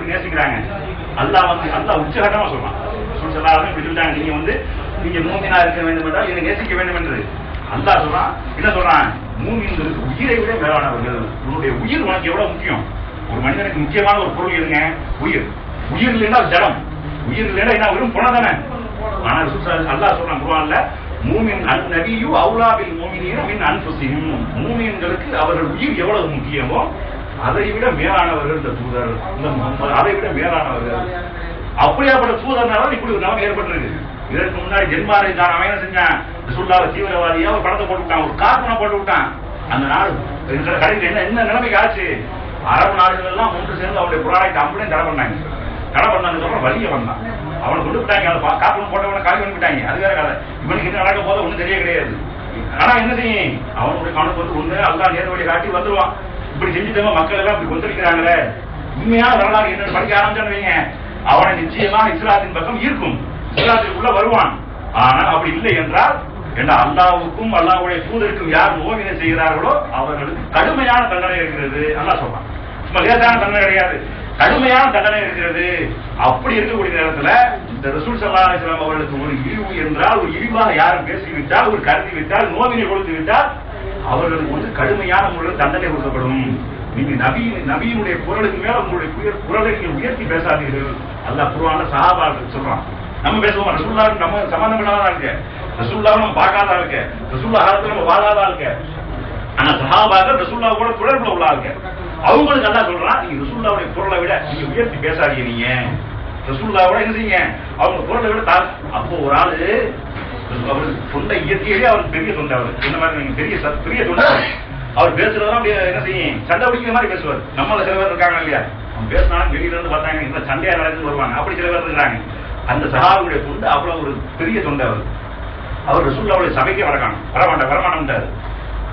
எப்படி நேசிக்கிறாங்க அல்லா வந்து அல்லா உச்சகட்டமா சொல்றான். ரசூல் ஸல்லல்லாஹு அலைஹி நீங்க வந்து நீங்க மூமினா இருக்க வேண்டும் என்றால் என்னை நேசிக்க வேண்டும் என்று. அல்லா சொல்றான். என்ன சொல்றான்? மூமின்களுக்கு உயிரை விட மேலானவர்கள். உன்னுடைய உயிர் உனக்கு எவ்வளவு முக்கியம்? ஒரு மனிதனுக்கு முக்கியமான ஒரு பொருள் எதுங்க? உயிர். உயிர் இல்லைன்னா ஜடம். உயிர் இல்லைன்னா என்ன? வெறும் புணம் தானே. ஆனா ரசூல் ஸல்லல்லாஹு சொல்றான் குருவான்ல மூமின் அன் நபியு அவுலாவில் மூமினியும் மின் அன்புசியும் மூமின்களுக்கு அவர்கள் உயிர் எவ்வளவு முக்கியமோ அதை விட மேலானவர்கள் இந்த தூதர் இந்த அதை விட மேலானவர்கள். அப்படியாப்பட்ட தூதர்னால இப்படி ஒரு நிலைமை ஏற்பட்டிருக்கு. இதற்கு முன்னாடி ஜென்மாரை தான் அவன் என்ன செஞ்சான்? ரசூலுல்லாஹ் தீவிரவாதியா ஒரு படத்தை போட்டு விட்டான் ஒரு கார்பனை போட்டு விட்டான். அந்த நாடு இருக்கிற கடையில் என்ன என்ன நிலைமைக்கு ஆச்சு? அரபு நாடுகள் எல்லாம் ஒன்று சேர்ந்து அவருடைய புராணத்தை அப்படியே தடை பண்ணாங்க. தடை பண்ணதுக்கு அப்புறம் வலிய வந்தான். அவனை கொண்டு விட்டாங்க அதை பா- கார்பன் போட்டவனை காலி பண்ணிவிட்டாங்க அது வேற கதை. இவனுக்கு என்ன நடக்க போதும் ஒன்றும் தெரிய கிடையாது. ஆனா என்ன செய்யும்? அவனுடைய கணக்கு வந்து ஒண்ணு அல்லா நேர்வழி காட்டி வந்துருவான். இப்படி செஞ்சுட்டவங்க மக்கள் எல்லாம் இப்படி கொந்தளிக்கிறாங்களே உண்மையான வரலாறு என்னன்னு படிக்க ஆரம்பிச்சான்னு அவனை நிச்சயமா இஸ்லாத்தின் பக்கம் ஈர்க்கும். இஸ்லாத்திற்குள்ள வருவான். ஆனா அப்படி இல்லை என்றால் என்ன அல்லாவுக்கும் அல்லாவுடைய தூதருக்கும் யார் நோவினை செய்கிறார்களோ அவர்களுக்கு கடுமையான தண்டனை இருக்கிறது. அல்லா சொல்றான். சும்மா லேசான தண்டனை கிடையாது. கடுமையான தண்டனை இருக்கிறது. அப்படி இருக்கக்கூடிய நேரத்துல இந்த ரசூல் ஸல்லல்லாஹு அவர்களுக்கு ஒரு இழிவு என்றால் ஒரு இழிவாக யாரும் பேசிவிட்டால் ஒரு கருதி விட்டால் நோவினை கொடுத்து விட்டால் அவர்களுக்கு வந்து கடுமையான முறையில் தண்டனை கொடுக்கப்படும். நீங்க நபி நபியினுடைய குரலுக்கு மேல உங்களுடைய குரலை நீங்க உயர்த்தி பேசாதீர்கள். அல்ல குருவான சஹாபாக்கள் சொல்றான். நம்ம பேசுவோம்? ரசூல்லா நம்ம சம்பந்தம் இருக்க? ரசூல்லா நம்ம பார்க்காதா இருக்க? ரசூல்லா காலத்துல நம்ம வாழாதா இருக்க? ஆனா சஹாபாக்கள் ரசூல்லா கூட தொடர்புல உள்ள ஆளுங்க அவங்களுக்கு நல்லா சொல்றான் நீங்க ரசூல்லாவுடைய குரலை விட நீங்க உயர்த்தி பேசாதீங்க நீங்க. ரசூல்லாவோட என்ன செய்யுங்க? அவங்க குரலை விட தா அப்போ ஒரு ஆளு அவர் தொண்டை இயற்கையிலே அவருக்கு பெரிய தொண்டை அவர். இந்த மாதிரி நீங்க பெரிய பெரிய தொண்டை. அவர். பேசுறதெல்லாம் அப்படியே என்ன செய்யும்? சண்டை பிடிக்கிற மாதிரி பேசுவார். நம்மள சில பேர் இருக்காங்க இல்லையா? அவன் பேசினாலும் வெளியில இருந்து பார்த்தாங்க இந்த சண்டையா நடந்து வருவாங்க. அப்படி சில பேர் இருக்காங்க அந்த சஹாவுடைய தொண்டை அவ்வளவு ஒரு பெரிய தொண்டை அவர். அவர் ரசூல்லாவுடைய சபைக்கே வரக்காணும் வரமாட்டேன் வரமாட்டார்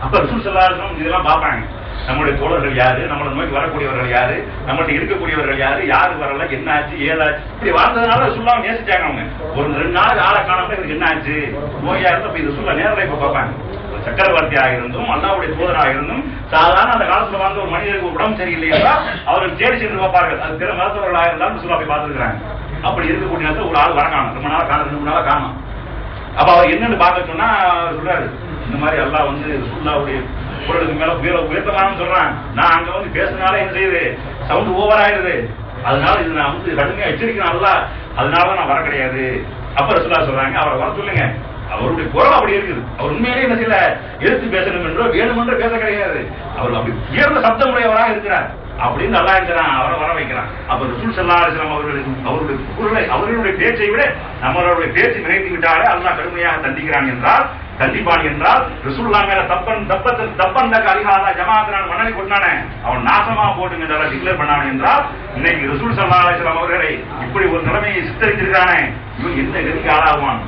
அப்ப ரசூல் சொல்லாருக்கும் இதெல்லாம் பார்ப்பாங்க நம்மளுடைய தோழர்கள் யாரு? நம்மளை நோக்கி வரக்கூடியவர்கள் யாரு? நம்மள்ட்ட இருக்கக்கூடியவர்கள் யாரு? யாரு வரல? என்ன ஆச்சு? ஏதாச்சு இப்படி வாழ்ந்ததுனால சொல்லாம நேசிச்சாங்க அவங்க. ஒரு ரெண்டு நாள் ஆளை காணாம இவருக்கு என்ன ஆச்சு? நோயா இருந்தா இப்ப ரசூல்லா நேரில் இப்ப பார்ப்பாங்க. சக்கரவர்த்தியாக இருந்தும் அல்லாவுடைய தூதராக இருந்தும் சாதாரண அந்த காலத்துல வாழ்ந்த ஒரு மனிதருக்கு உடம்பு சரியில்லையா அவர்கள் தேடி சென்று பார்ப்பார்கள். அது பிற மருத்துவர்களாக இருந்தாலும் ரசூல்லா போய் பார்த்துருக்காங்க அப்படி இருக்கக்கூடிய நேரத்தில் ஒரு ஆள் வர காணும் ரொம்ப நாள் காணும் ரெண்டு நாள் காணும். அப்ப அவர் என்னன்னு பார்க்க சொன்னா சொல்றாரு இந்த மாதிரி எல்லாம் வந்து சுல்லாவுடைய குரலுக்கு மேல உயர உயர்த்தமானு சொல்றான். நான் அங்க வந்து பேசினாலே என்ன செய்யுது? சவுண்ட் ஓவர் ஆயிடுது. அதனால இது நான் வந்து கடுமையா எச்சரிக்கிறேன் அல்ல. அதனால நான் வர கிடையாது. அப்ப ரசுல்லா சொல்றாங்க அவரை வர சொல்லுங்க. அவருடைய குரல் அப்படி இருக்குது. அவர் உண்மையிலேயே என்ன செய்யல? எடுத்து பேசணும் என்றோ வேணுமென்றோ பேச கிடையாது. அவர் அப்படி உயர்ந்த சப்தமுடையவராக இருக்கிறார். அப்படின்னு நல்லா இருக்கிறான். அவரை வர வைக்கிறான். அப்ப ரசூல் சல்லா அலிஸ்லாம் அவர்களுடைய அவருடைய குரலை அவர்களுடைய பேச்சை விட நம்மளுடைய பேச்சு நினைத்து விட்டாலே அல்லாஹ் கடுமையாக தண்டிக்கிறான் என்றால் தண்டிப்பான் என்றால் ரிசுல்லா மேல தப்பன் தப்பத்து தப்பன் அலிஹாதா ஜமாத்தினான் மணலி கொண்டானே அவன் நாசமா போட்டுங்க டிக்ளேர் பண்ணான் என்றால் இன்னைக்கு ரசூல் சல்லா அலிஸ்லாம் அவர்களை இப்படி ஒரு நிலைமையை சித்தரித்திருக்கானே இவன் எந்த கதிக்கு ஆளாகுவான்?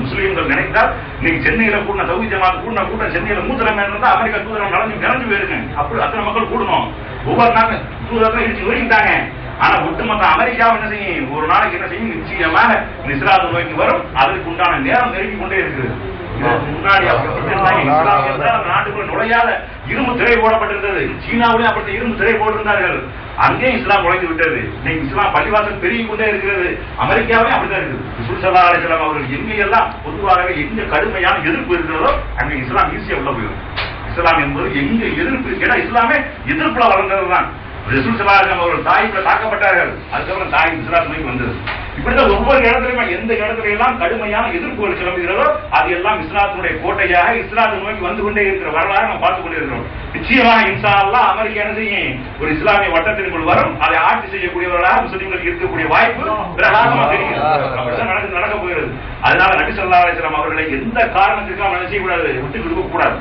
முஸ்லீம்கள் நினைத்தால் இன்னைக்கு சென்னையில கூடின தகுதி ஜமாத் கூடின கூட்டம் சென்னையில மேல இருந்தா அமெரிக்கா தூதரம் நடந்து நிறைஞ்சு போயிருங்க. அப்படி அத்தனை மக்கள் கூடணும். ஒவ்வொரு நாள் தூதரத்தை இடிச்சு ஒதுக்கிட்டாங்க ஆனா ஒட்டுமொத்த அமெரிக்காவும் என்ன செய்யும்? ஒரு நாளைக்கு என்ன செய்யும்? நிச்சயமாக இஸ்லாத்து நோய்க்கு வரும். அதற்கு உண்டான நேரம் நெருங்கி கொண்டே இருக்குது. நாட்டுக்குள்ள நுழையாத இரும்பு திரை போடப்பட்டிருந்தது. சீனாவிலே அப்படி இரும்பு திரை போட்டிருந்தார்கள். அங்கேயும் இஸ்லாம் நுழைந்து விட்டது. இன்னைக்கு இஸ்லாம் பள்ளிவாசல் பெருகி கொண்டே இருக்கிறது. அமெரிக்காவே அப்படிதான் இருக்குது. ரசூல் அலிஸ்லாம் அவர்கள் வஸல்லம் அவர்கள் எங்கெல்லாம் பொதுவாகவே எங்க கடுமையான எதிர்ப்பு இருக்கிறதோ அங்க இஸ்லாம் ஈஸியா உள்ள போயிடும். இஸ்லாம் என்பது எங்க எதிர்ப்பு? ஏன்னா இஸ்லாமே எதிர்ப்புல வளர்ந்ததுதான். தான் ஸல்லல்லாஹு அலைஹி வஸல்லம் அவர்கள் தாக்கப்பட்டார்கள். அதுக்கப்புறம் தாய் இஸ்லாம் வந்தது. இப்படிதான் ஒவ்வொரு இடத்துலயுமே எந்த இடத்துல எல்லாம் கடுமையான எதிர்ப்புகள் கிளம்புகிறதோ அது எல்லாம் இஸ்லாத்தினுடைய கோட்டையாக இஸ்லாத்து நோக்கி வந்து கொண்டே இருக்கிற வரலாறு நம்ம பார்த்து கொண்டே இருக்கிறோம் நிச்சயமாக இன்சா அல்லாஹ் அமெரிக்கா என்ன செய்யும்? ஒரு இஸ்லாமிய வட்டத்திற்குள் வரும். அதை ஆட்சி செய்யக்கூடியவர்களாக முஸ்லிம்களுக்கு இருக்கக்கூடிய வாய்ப்பு பிரகாசமா தெரியும் நடக்க நடக்க போகிறது. அதனால நபி ஸல்லல்லாஹு அவர்களை எந்த காரணத்துக்கும் நம்ம செய்யக்கூடாது? விட்டு கொடுக்க கூடாது.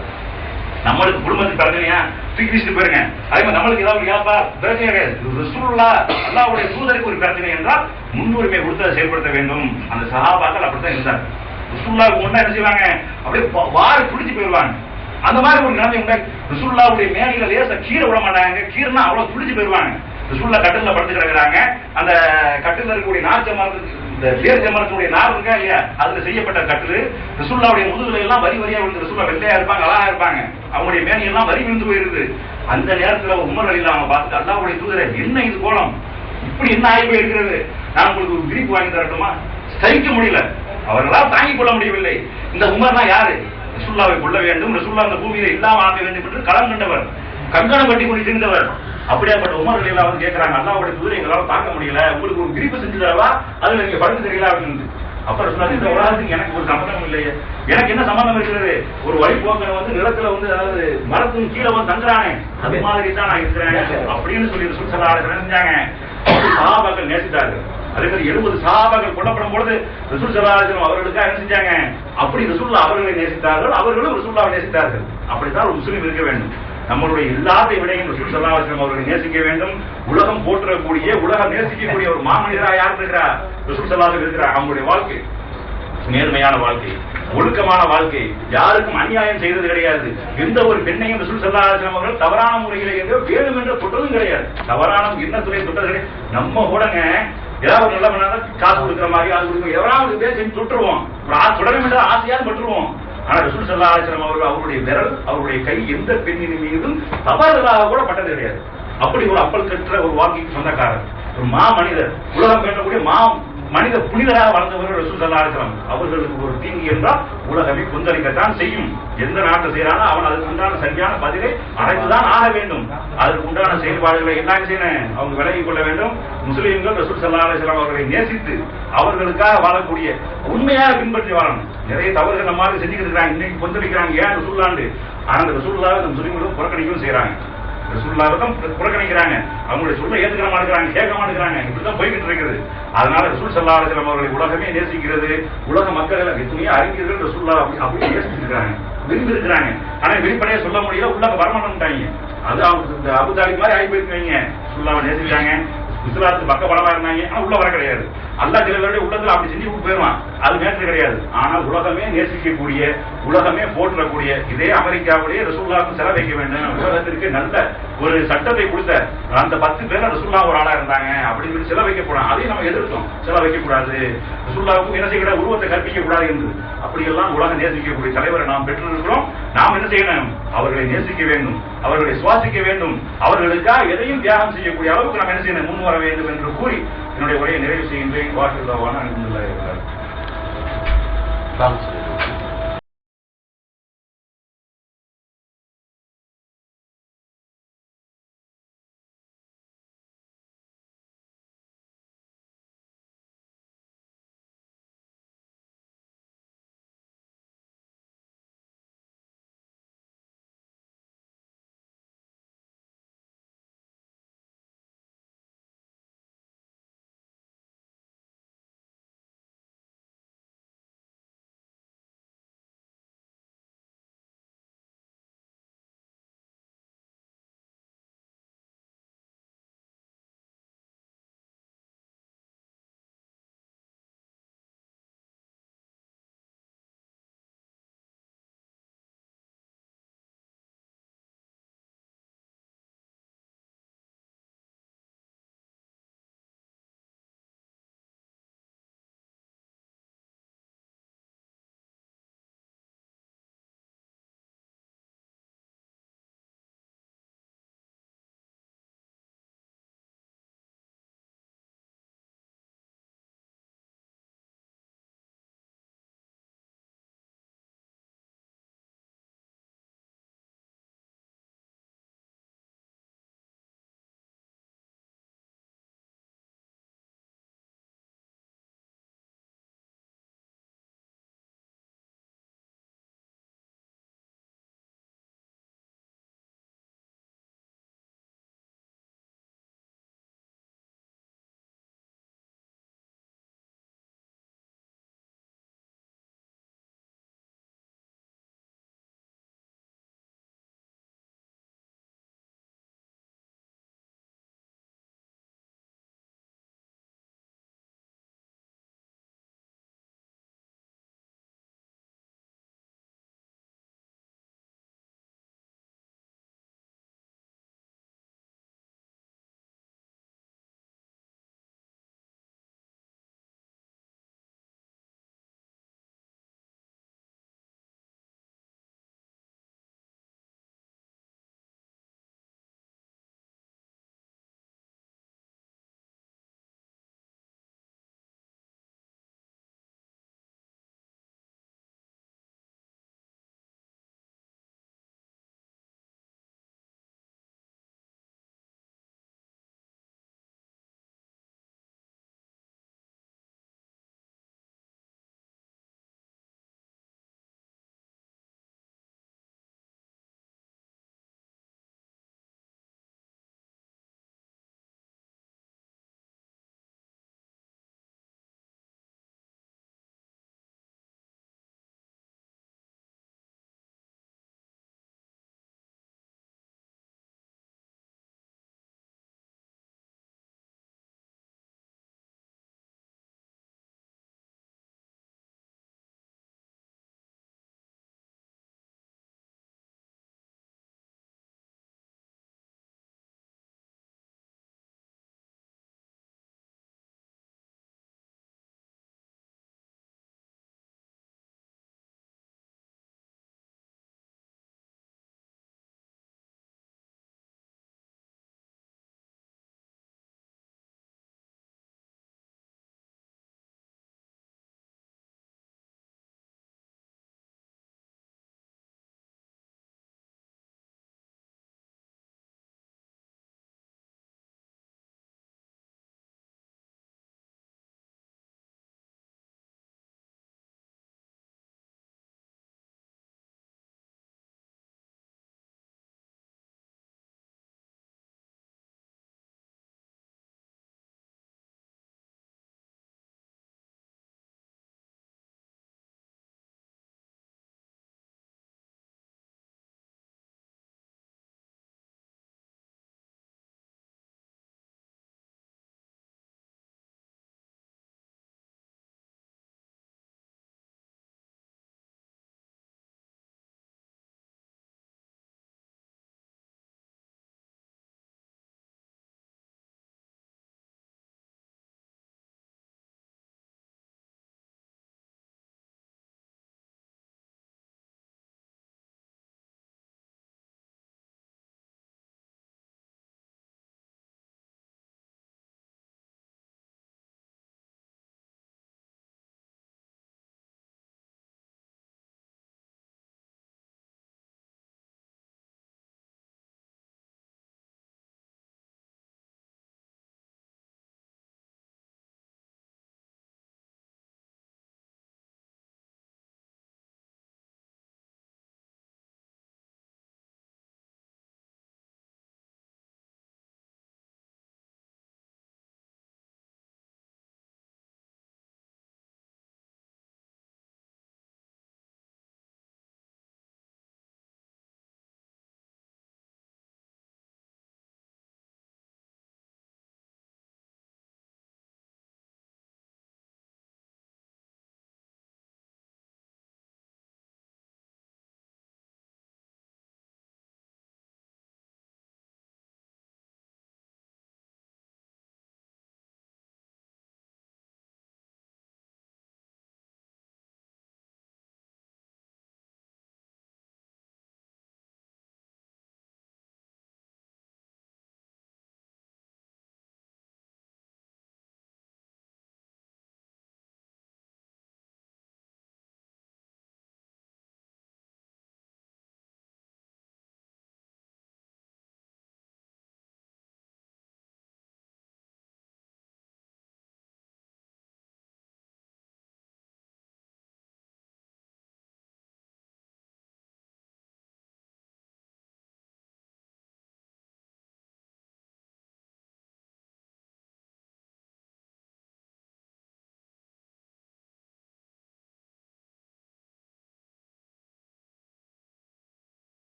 நம்மளுக்கு குடும்பத்துக்கு பிரச்சனையா? தூக்கி போயிருங்க. அதே மாதிரி நம்மளுக்கு ஏதாவது யாப்பா பிரச்சனை கிடையாது. ரசூலுல்லா அல்லாஹ்வுடைய தூதருக்கு ஒரு பிரச்சனை என்றால் முன்னுரிமை கொடுத்து அதை செயல்படுத்த வேண்டும். அந்த சகாபாக்கள் அப்படித்தான் இருந்தார் ரசூலுல்லாவுக்கு முன்னா என்ன செய்வாங்க? அப்படியே வாரி பிடிச்சு போயிடுவாங்க. அந்த மாதிரி ஒரு நிலைமை உண்டா ரசூலுல்லாவுடைய மேலையில லேச கீரை விட மாட்டாங்க. கீரைனா அவ்வளவு துடிச்சு போயிடுவாங்க. ரசூலுல்லா கட்டில படுத்து கிடக்குறாங்க. அந்த கட்டில இருக்கக்கூடிய நாச்ச மரத்துக்கு இந்த பேரிச்ச மரத்துடைய நார் இருக்கா இல்லையா? அதுல செய்யப்பட்ட கட்டில் ரிசுல்லாவுடைய முதுகுல எல்லாம் வரி வரியா விழுந்து ரிசுல்லா வெள்ளையா இருப்பாங்க அழகா இருப்பாங்க. அவங்களுடைய மேனி எல்லாம் வரி விழுந்து போயிருது. அந்த நேரத்துல உமர் அலில அவங்க பார்த்து அல்லாவுடைய தூதரை என்ன இது கோலம்? இப்படி என்ன ஆகி போயிருக்கிறது? நான் உங்களுக்கு ஒரு கிரிப்பு வாங்கி தரட்டுமா? சகிக்க முடியல. அவர்களால் தாங்கிக் கொள்ள முடியவில்லை. இந்த உமர்னா யாரு? ரிசுல்லாவை கொள்ள வேண்டும். ரிசுல்லா அந்த பூமியில இல்லாம ஆக்க வேண்டும் என்று களம் கண்டவர். கங்கணம் கட்டி கொண்டு திரிந்தவர் அப்படியாப்பட்ட உமர்கள் எல்லாம் வந்து கேட்கிறாங்க அல்லாவுடைய குதிரை எங்களால தாக்க முடியல உங்களுக்கு ஒரு விரிப்பு செஞ்சு தரவா அதுல நீங்க படுத்து தெரியல அப்படின்னு அப்ப ரசூலுல்லாஹ் இந்த உலகத்துக்கு எனக்கு ஒரு சம்பந்தம் இல்லையே. எனக்கு என்ன சம்பந்தம் இருக்கிறது? ஒரு வழி போக்கனை வந்து நிலத்துல வந்து அதாவது மரத்தின் கீழே வந்து தங்குறானே. அது மாதிரி தான் நான் இருக்கிறேன் அப்படின்னு சொல்லி செஞ்சாங்க. அப்படி சஹாபாக்கள் நேசித்தார்கள். அதே மாதிரி எழுபது சஹாபாக்கள் கொல்லப்படும் பொழுது ரசூல் வஸல்லம் அவர்களுக்காக செஞ்சாங்க? அப்படி ரசூல்லா அவர்களை நேசித்தார்கள் அவர்களும் ரசூல்லாவை நேசித்தார்கள். அப்படித்தான் ஒரு முஸ்லீம் இருக்க வேண்டும். நம்மளுடைய இல்லாத விடையும் சுற்றுலாவாசனம் ஸல்லல்லாஹு அவர்களை நேசிக்க வேண்டும். உலகம் போற்றக்கூடிய உலகம் நேசிக்கக்கூடிய ஒரு மாமனிதரா யார் இருக்கிறார் ரசூல் இருக்கிறார் அவங்களுடைய வாழ்க்கை. நேர்மையான வாழ்க்கை ஒழுக்கமான வாழ்க்கை. யாருக்கும் அநியாயம் செய்தது கிடையாது. எந்த ஒரு பெண்ணையும் ரசூல் ஸல்லல்லாஹு அவர்கள் தவறான முறையில் எங்கோ வேணும் என்று தொட்டதும் கிடையாது. தவறான என்ன துறை தொட்டது கிடையாது. நம்ம கூடங்க ஏதாவது நல்ல பண்ணாலும் காசு கொடுக்குற மாதிரி அது கொடுக்கும் எவராவது பேசி தொட்டுருவோம். தொடரும் ஆசையாக பட்டுருவோம். ஆனா ரசூல் சல்லா அலைஹி அவர்கள் அவருடைய விரல் அவருடைய கை எந்த பெண்ணின் மீதும் தவறுதலாக கூட பட்டது கிடையாது. அப்படி ஒரு அப்பல் கற்ற ஒரு வாழ்க்கைக்கு சொந்தக்காரர் ஒரு மா மனிதர் உலகம் பேசக்கூடிய மா மனித புனிதராக வளர்ந்தவர்கள் ரசூல் இருக்கிறாங்க அவர்களுக்கு ஒரு தீங்கு என்றால் உலகமே கொந்தளிக்கத்தான் செய்யும். எந்த நாட்டை செய்யறானோ அவன் அதுக்கு உண்டான சரியான பதிலை அடைந்துதான் ஆக வேண்டும். அதற்கு உண்டான செயல்பாடுகளை என்ன செய்யணும்? அவங்க விலகிக் கொள்ள வேண்டும். முஸ்லீம்கள் ரசூல் சல்லா அலிஸ்லாம் அவர்களை நேசித்து அவர்களுக்காக வாழக்கூடிய உண்மையாக பின்பற்றி வாழணும். நிறைய தவறுகள் நம்ம மாதிரி செஞ்சுக்கிட்டு இருக்காங்க இன்னைக்கு கொந்தளிக்கிறாங்க. ஏன் ரசூல்லாண்டு? ஆனால் அந்த ரசூல்லாவை அந்த முஸ்லீம்களும் புறக்கணிக்கவும் செய்யறாங்க ரசூலுல்லாவை தான் புறக்கணிக்கிறாங்க. அவங்களுடைய சொல்ல ஏத்துக்கிற மாட்டேங்கிறாங்க கேட்க மாட்டேங்கிறாங்க இப்படிதான் போய்கிட்டு இருக்குது அதனால ரசூல் சல்லா அலிஸ்லாம் அவர்களை உலகமே நேசிக்கிறது. உலக மக்கள் எல்லாம் எத்தனையோ அறிஞர்கள் ரசூல்லா அப்படி அப்படி நேசிச்சிருக்காங்க விரும்பி இருக்கிறாங்க ஆனா வெளிப்படையா சொல்ல முடியல உள்ள வரமாட்டாங்க அது அவங்க இந்த அபுதாலி மாதிரி ஆகி போயிருக்காங்க சுல்லாவை நேசிக்கிறாங்க. குஜராத் பக்க பலமா இருந்தாங்க. ஆனா உள்ள வர கிடையாது. அல்லா சில பேருடைய உள்ளத்துல அப்படி செஞ்சு விட்டு போயிருவான் அது நேற்று கிடையாது. ஆனா உலகமே நேசிக்கக்கூடிய உலகமே போற்றக்கூடிய இதே அமெரிக்காவுடைய ரசூல்லாவுக்கு செல வைக்க வேண்டும். உலகத்திற்கு நல்ல ஒரு சட்டத்தை கொடுத்த அந்த பத்து பேர் ரசூல்லா ஒரு ஆளா இருந்தாங்க அப்படின்னு சொல்லி செல வைக்க கூடாது. அதையும் நம்ம எதிர்த்தோம். செல வைக்க கூடாது. ரசூல்லாவுக்கும் என்ன செய்யக்கூடாது உருவத்தை கற்பிக்க கூடாது என்று. அப்படியெல்லாம் உலகம் நேசிக்கக்கூடிய தலைவரை நாம் பெற்றிருக்கிறோம். நாம் என்ன செய்யணும்? அவர்களை நேசிக்க வேண்டும். அவர்களை சுவாசிக்க வேண்டும். அவர்களுக்காக எதையும் தியாகம் செய்யக்கூடிய அளவுக்கு நாம் என்ன செய்யணும்? முன் வர வேண்டும் என்று கூறி என்னுடைய உரையை நிறைவு செய்கின்றேன். வாக்கு அன்புள்ள இருக்கிறார்